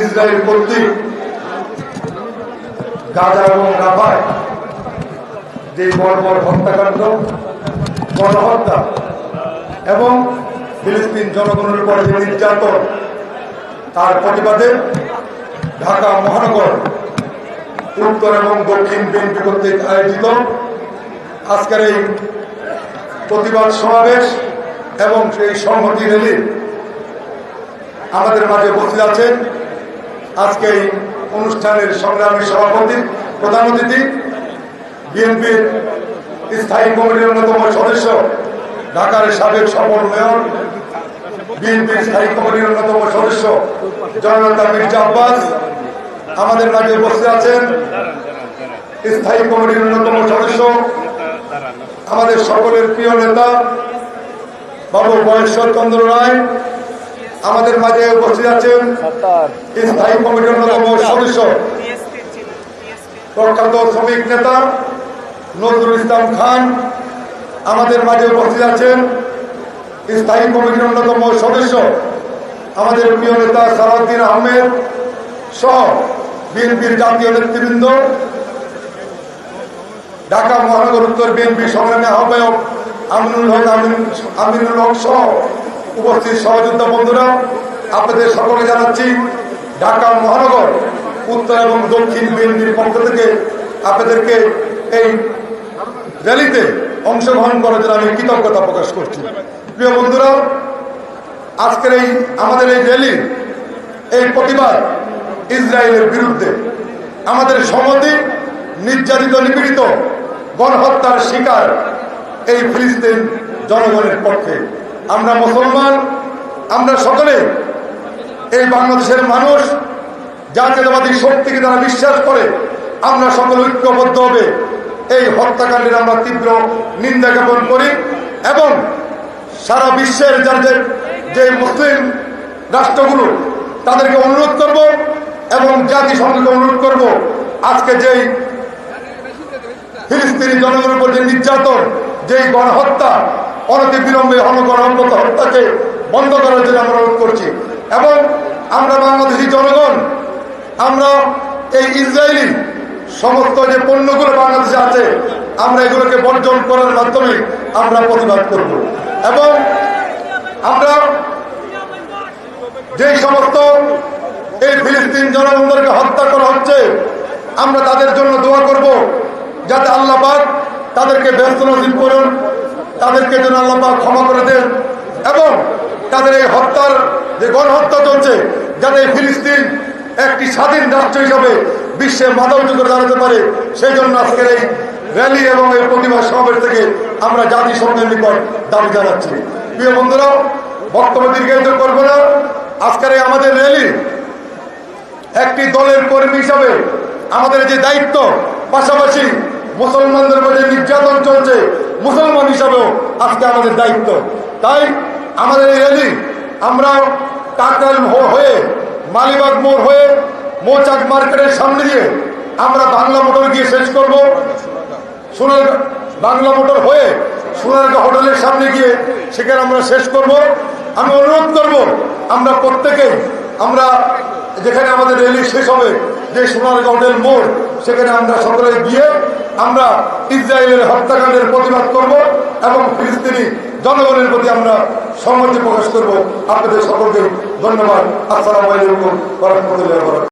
Israel কর্তৃক গাজা এবং রাফায় যে বর্বর হত্যাকাণ্ড, গণহত্যা এবং ফিলিস্তিন জনগণের উপরে যে নির্যাতন, তার প্রতিবাদে ঢাকা মহানগর উত্তর এবং দক্ষিণ বিএনপি কর্তৃক আয়োজিত আজকের এই প্রতিবাদ সমাবেশ এবং সেই সংহতি রেলি আমাদের মাঝে উপস্থিত আছেন। আজকে এই অনুষ্ঠানের সংগ্রামী সভাপতি, প্রধান অতিথি, বিএনপির স্থায়ী কমিটির অন্যতম সদস্য, ঢাকার সাবেক সফল মেয়র, বিএনপির স্থায়ী কমিটির অন্যতম সদস্য জননেতা মির্জা আব্বাস, আমাদের মাঝে উপস্থিত আছেন। স্থায়ী কমিটির অন্যতম সদস্য, আমাদের সকলের প্রিয় নেতা বাবু বয়েশ্বর চন্দ্র রায় আমাদের মাঝে উপস্থিত আছেন স্থায়ী কমিটির অন্যতম সদস্য, প্রখ্যাত শ্রমিক নেতা নজরুল ইসলাম খান। আমাদের মাঝে উপস্থিত আছেন স্থায়ী কমিটির অন্যতম সদস্য আমাদের প্রিয় নেতা সালাউদ্দিন আহমেদ সহ বিএনপির জাতীয় নেতৃবৃন্দ, ঢাকা মহানগর উত্তর বিএনপি সংগ্রামী আহ্বায়ক সহ উপস্থিত আপনাদের সকলে জানাচ্ছি, ঢাকা মহানগর উত্তর এবং দক্ষিণ বিএনপির পক্ষ থেকে আপনাদেরকে এই র্যালিতে অংশগ্রহণ করার জন্য আমি কৃতজ্ঞতা প্রকাশ করছি। প্রিয় বন্ধুরা, আজকের এই, আমাদের এই র্যালি, এই প্রতিবাদ ইসরায়েলের বিরুদ্ধে আমাদের সমাজে নির্যাতিত, নিপীড়িত, গণহত্যার শিকার এই ফিলিস্তিন জনগণের পক্ষে। আমরা মুসলমান, আমরা সকলে এই বাংলাদেশের মানুষ, জাতীয়তাবাদী শক্তিকে তারা বিশ্বাস করে, আমরা সকলে ঐক্যবদ্ধ হবে। এই হত্যাকাণ্ডের আমরা তীব্র নিন্দা জ্ঞাপন করি এবং সারা বিশ্বের যাদের যে মুসলিম রাষ্ট্রগুলো, তাদেরকে অনুরোধ করব এবং জাতিসংঘকে অনুরোধ করব, আজকে যেই ফিলিস্তিনি জনগণের উপর যে নির্যাতন যেই গণহত্যা অনতি বিলম্বে অনগণহত্য হত্যাকে বন্ধ করার জন্য আমরা অনুরোধ করছি। এবং আমরা বাংলাদেশি জনগণ, আমরা এই ইসরায়েলি সমস্ত যে পণ্যগুলো বাংলাদেশে আছে, আমরা এগুলোকে বর্জন করার মাধ্যমে আমরা প্রতিবাদ করব। এবং আমরা যে সমস্ত এই ফিলিস্তিন জনগণদেরকে হত্যা করা হচ্ছে, আমরা তাদের জন্য দোয়া করব, যাতে আল্লাহ পাক তাদেরকে ব্যস্ত নসিব করুন, তাদেরকে যেন আল্লাহ ক্ষমা করে দেন এবং তাদের এই হত্যার যে গণহত্যা চলছে, যাতে ফিলিস্তিন একটি স্বাধীন রাষ্ট্র হিসাবে বিশ্বের মাথা উঁচু করে দাঁড়াতে পারে, সেই জন্য আজকের এই র্যালি এবং এই প্রতিবাদ সমাবেশ থেকে আমরা জাতিসংঘের নিকট দাবি জানাচ্ছি। প্রিয় বন্ধুরা, বক্তব্য দীর্ঘায়িত করব না। আজকের এই আমাদের র্যালি একটি দলের কর্মী হিসাবে আমাদের যে দায়িত্ব, পাশাপাশি মুসলমানদের মধ্যে নির্যাতন চলছে। মুসলমান হিসাবেও আজকে আমাদের দায়িত্ব। তাই আমাদের এই র্যালি আমরা টাকাল হয়ে, মালিবাগ মোড় হয়ে, মৌচাক মার্কেটের সামনে দিয়ে আমরা বাংলা মোটর গিয়ে শেষ করব। সোনার বাংলা মোটর হয়ে সোনারগাঁ হোটেলের সামনে গিয়ে সেখানে আমরা শেষ করব। আমি অনুরোধ করব, আমরা প্রত্যেকেই, আমরা যেখানে আমাদের র্যালি শেষ হবে, যে সোনারগাঁ হোটেল মোড়, সেখানে আমরা সকলে গিয়ে আমরা ইসরায়েলের হত্যাকাণ্ডের প্রতিবাদ করব এবং ফিলিস্তিনি জনগণের প্রতি আমরা সম্মতি প্রকাশ করব। আপনাদের সকলকে ধন্যবাদ। আসসালামু আলাইকুম